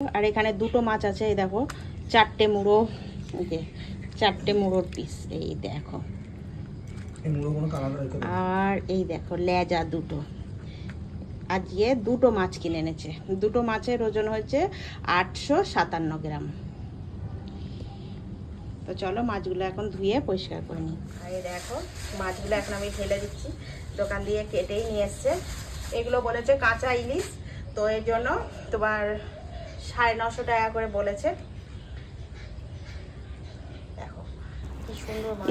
আর এখানে দুটো মাছ আছে এই দেখো চারটে মুড়ো যে চারটে মুড়োর পিস এই দেখো। আর এই দেখো লেজা দুটো। আজকে দুটো মাছ কিনে এনেছে। দুটো মাছের ওজন হচ্ছে আটশো সাতান্ন গ্রাম। তো চলো মাছগুলো এখন ধুয়ে পরিষ্কার করে নিই। এই দেখো মাছগুলো এখন আমি ফেলে দিচ্ছি। দোকান দিয়ে কেটেই নিয়ে এসছে। এগুলো বলেছে কাঁচা ইলিশ। তো এর জন্য তোমার সাড়ে নশো টাকা করে বলেছে দেখো কি সুন্দর মাছ।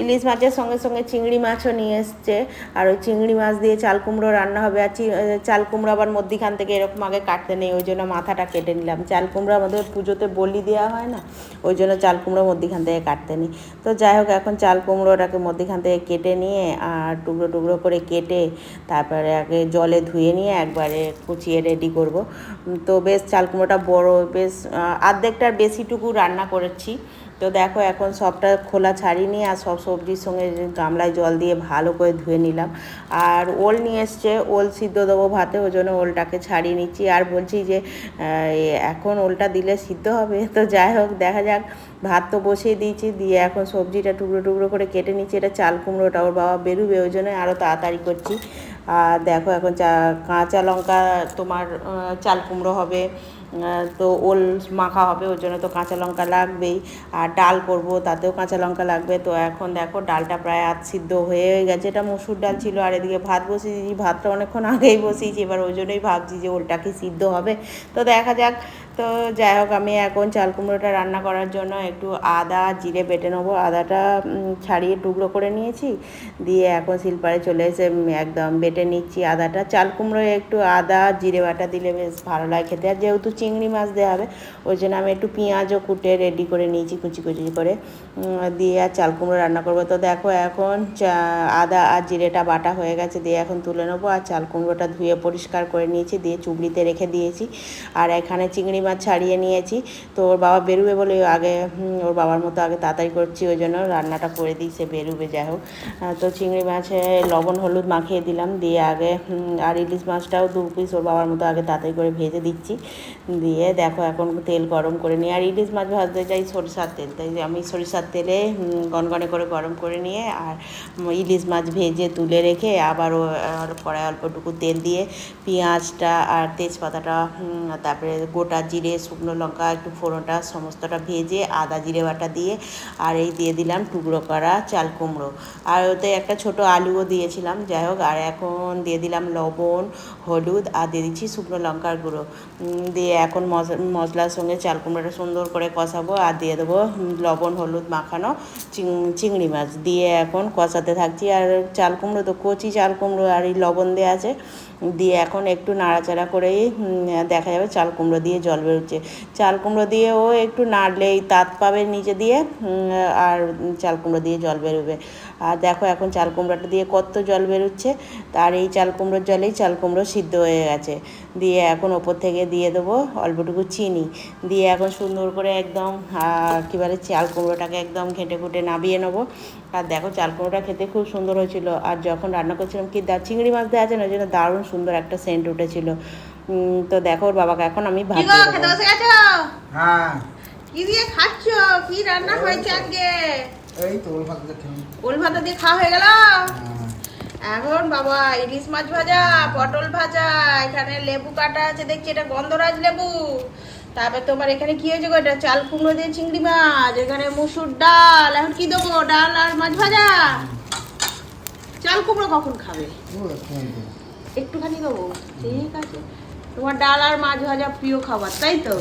ইলিশ মাছের সঙ্গে সঙ্গে চিংড়ি মাছও নিয়ে এসছে। আর ওই চিংড়ি মাছ দিয়ে চাল কুমড়ো রান্না হবে। আর চাল কুমড়ো আবার মধ্যিখান থেকে এরকম আগে কাটতে নেই ওই জন্য মাথাটা কেটে নিলাম। চাল কুমড়ো আমাদের পুজোতে বলি দেওয়া হয় না ওই জন্য চাল কুমড়ো মধ্যিখান থেকে কাটতে নিই। তো যাই হোক এখন চাল কুমড়োটাকে মধ্যিখান থেকে কেটে নিয়ে আর টুকরো টুকরো করে কেটে তারপরে আগে জলে ধুয়ে নিয়ে একবারে কুচিয়ে রেডি করব। তো বেশ চাল কুমড়োটা বড় বেশ আহ, অর্ধেকটার বেশিটুকু রান্না করেছি। তো দেখো এখন সবটা খোলা ছাড়িনি আর সব সবজির সঙ্গে গামলায় জল দিয়ে ভালো করে ধুয়ে নিলাম। আর ওল নিয়ে এসছে, ওল সিদ্ধ দেবো ভাতে, ওই জন্য ওলটাকে ছাড়িয়ে নিচ্ছি। আর বলছি যে এখন ওলটা দিলে সিদ্ধ হবে। তো যাই হোক, দেখা যাক। ভাত তো বসিয়ে দিয়েছি, দিয়ে এখন সবজিটা টুকরো টুকরো করে কেটে নিচ্ছি। এটা চাল কুমড়োটা ওর বাবা বেরোবে, ওই জন্য আরও তাড়াতাড়ি করছি। আর দেখো এখন চা, কাঁচা লঙ্কা তোমার চাল কুমড়ো হবে। তো ওল মাখা হবে, ওর জন্য তো কাঁচা লঙ্কা লাগবেই। আর ডাল করব, তাতেও কাঁচা লঙ্কা লাগবে। তো এখন দেখো, ডালটা প্রায় আধ সিদ্ধ হয়ে গেছে। এটা মসুর ডাল ছিল, আর এদিকে ভাত বসিয়েছি, ভাতটা অনেকক্ষণ আগেই বসিয়েছি। এবার ওই জন্যই ভাবছি যে ওলটা কি সিদ্ধ হবে। তো দেখা যাক তো যাই হোক, আমি এখন চাল কুমড়োটা রান্না করার জন্য একটু আদা, জিরে বেটে নেব। আদাটা ছাড়িয়ে টুকরো করে নিয়েছি। দিয়ে এখন শিলপাড়ে চলে এসে একদম বেটে নিচ্ছি আদাটা। চাল কুমড়োয় একটু আদা, জিরে বাটা দিলে বেশ ভালো লাগে খেতে। আর যেহেতু চিংড়ি মাছ দেওয়া হবে, ওই জন্য আমি একটু পেঁয়াজও কুটে রেডি করে নিয়েছি, কুচি কুচি করে। দিয়ে আর চাল কুমড়ো রান্না করব। তো দেখো এখন আদা আর জিরেটা বাটা হয়ে গেছে। দিয়ে এখন তুলে নেব। আর চাল কুমড়োটা ধুয়ে পরিষ্কার করে নিয়েছি। দিয়ে চুবড়িতে রেখে দিয়েছি। আর এখানে চিংড়ি মাছ ছাড়িয়ে নিয়েছি। তো ওর বাবা বেরোবে বলে আগে ওর বাবার মতো আগে তাড়াতাড়ি করছি, ওই জন্য রান্নাটা করে দিই, সে বেরোবে, যাই হোক। তো চিংড়ি মাছে লবণ, হলুদ মাখিয়ে দিলাম, দিয়ে আগে আর ইলিশ মাছটাও দু পিস ওর বাবার মতো আগে তাড়াতাড়ি করে ভেজে দিচ্ছি। দিয়ে দেখো এখন তেল গরম করে নিই। আর ইলিশ মাছ ভাজতে যাই সরিষার তেল, তাই আমি সরিষার তেলে গনগনে করে গরম করে নিয়ে আর ইলিশ মাছ ভেজে তুলে রেখে আবার ও, আর কড়াই অল্পটুকু তেল দিয়ে পেঁয়াজটা আর তেজপাতাটা তারপরে গোটা জিরে শুকনো লঙ্কা, একটু ফোড়নটা, সমস্তটা ভেজে আদা জিরে বাটা দিয়ে আর এই দিয়ে দিলাম টুকরো করা চাল কুমড়ো। আর ওতে একটা ছোট আলুও দিয়েছিলাম, যাই হোক, আর এখন দিয়ে দিলাম লবণ, হলুদ, আর দিয়ে দিচ্ছি শুকনো লঙ্কার গুঁড়ো। দিয়ে এখন মশ- মশলার সঙ্গে চাল কুমড়োটা সুন্দর করে কষাবো আর দিয়ে দেবো লবণ, হলুদ মাখানো চিংড়ি মাছ। দিয়ে এখন কষাতে থাকছি। আর চাল কুমড়ো তো কচি চাল কুমড়ো আর এই লবণ দেওয়া আছে। দিয়ে এখন একটু নাড়াচাড়া করেই দেখা যাবে চাল কুমড়ো দিয়ে জল বেরোচ্ছে চাল কুমড়ো দিয়েও একটু নাড়লেই তাঁত পাবে নিচে দিয়ে আর চাল কুমড়ো দিয়ে জল বেরোবে। আর দেখো এখন চাল কুমড়োটা দিয়ে কত জল বেরোচ্ছে। আর এই চাল কুমড়োর জলেই চাল কুমড়ো সিদ্ধ হয়ে গেছে। দিয়ে এখন ওপর থেকে দিয়ে দেবো অল্পটুকু চিনি। দিয়ে এখন সুন্দর করে একদম কী বলে, চাল কুমড়োটাকে একদম ঘেঁটে ঘুটে নাবিয়ে নেব। আর দেখো চাল কুমড়োটা খেতে খুব সুন্দর হয়েছিল। আর যখন রান্না করছিলাম, কি দা চিংড়ি মাছ দেওয়া আছে না, ওই জন্য দারুণ সুন্দর একটা সেন্ট উঠেছিল। তো দেখো ওর বাবাকে এখন আমি ভাত হ্যাঁ। কি দিয়ে খাচ্ছ? কি রান্না হয়েছে আজকে? এই তো ওল ভাত দেখে ওল ভাতা দিয়ে খাওয়া হয়ে গেল? হ্যাঁ। এখন বাবা ইলিশ মাছ ভাজা পটল ভাজা এখানে লেবু কাটা আছে দেখছি এটা গন্ধরাজ লেবু। তারপর তোমার এখানে কি হয়েছে গো? এটা চাল কুমড়ো দিয়ে চিংড়ি মাছ এখানে মুসুর ডাল এখন কি দেবো? ডাল আর মাছ ভাজা? চাল কুমড়ো কখন খাবে। একটুখানি দেবো ঠিক আছে। তোমার ডাল আর মাছ ভাজা প্রিয় খাবার তাই তো?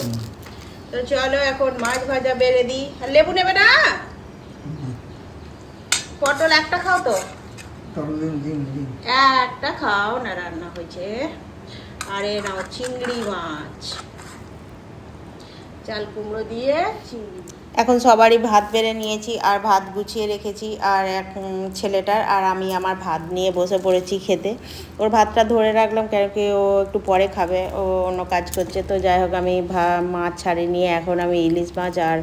তো চলো এখন মাছ ভাজা বেড়ে দিই। আর লেবু নেবে না? পটল একটা খাও তো। একটা খাও না রান্না হয়েছে। আরে নাও চিংড়ি মাছ। চাল কুমড়ো দিয়ে চিংড়ি। এখন সবারই ভাত বেড়ে নিয়েছি আর ভাত গুছিয়ে রেখেছি আর এক ছেলেটার আর আমি আমার ভাত নিয়ে বসে পড়েছি খেতে। ওর ভাতটা ধরে রাখলাম কেন কি ও একটু পরে খাবে, ও অন্য কাজ করছে। তো যাই হোক, আমি ভা, মাছ ছাড়ি নিয়ে এখন আমি ইলিশ মাছ আর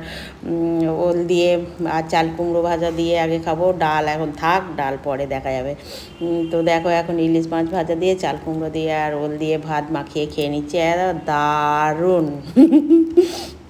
ওল দিয়ে আর চাল কুমড়ো ভাজা দিয়ে আগে খাব। ডাল এখন থাক, ডাল পরে দেখা যাবে। তো দেখো এখন ইলিশ মাছ ভাজা দিয়ে, চাল কুমড়ো দিয়ে আর ওল দিয়ে ভাত মাখিয়ে খেয়ে নিচ্ছে। দারুণ।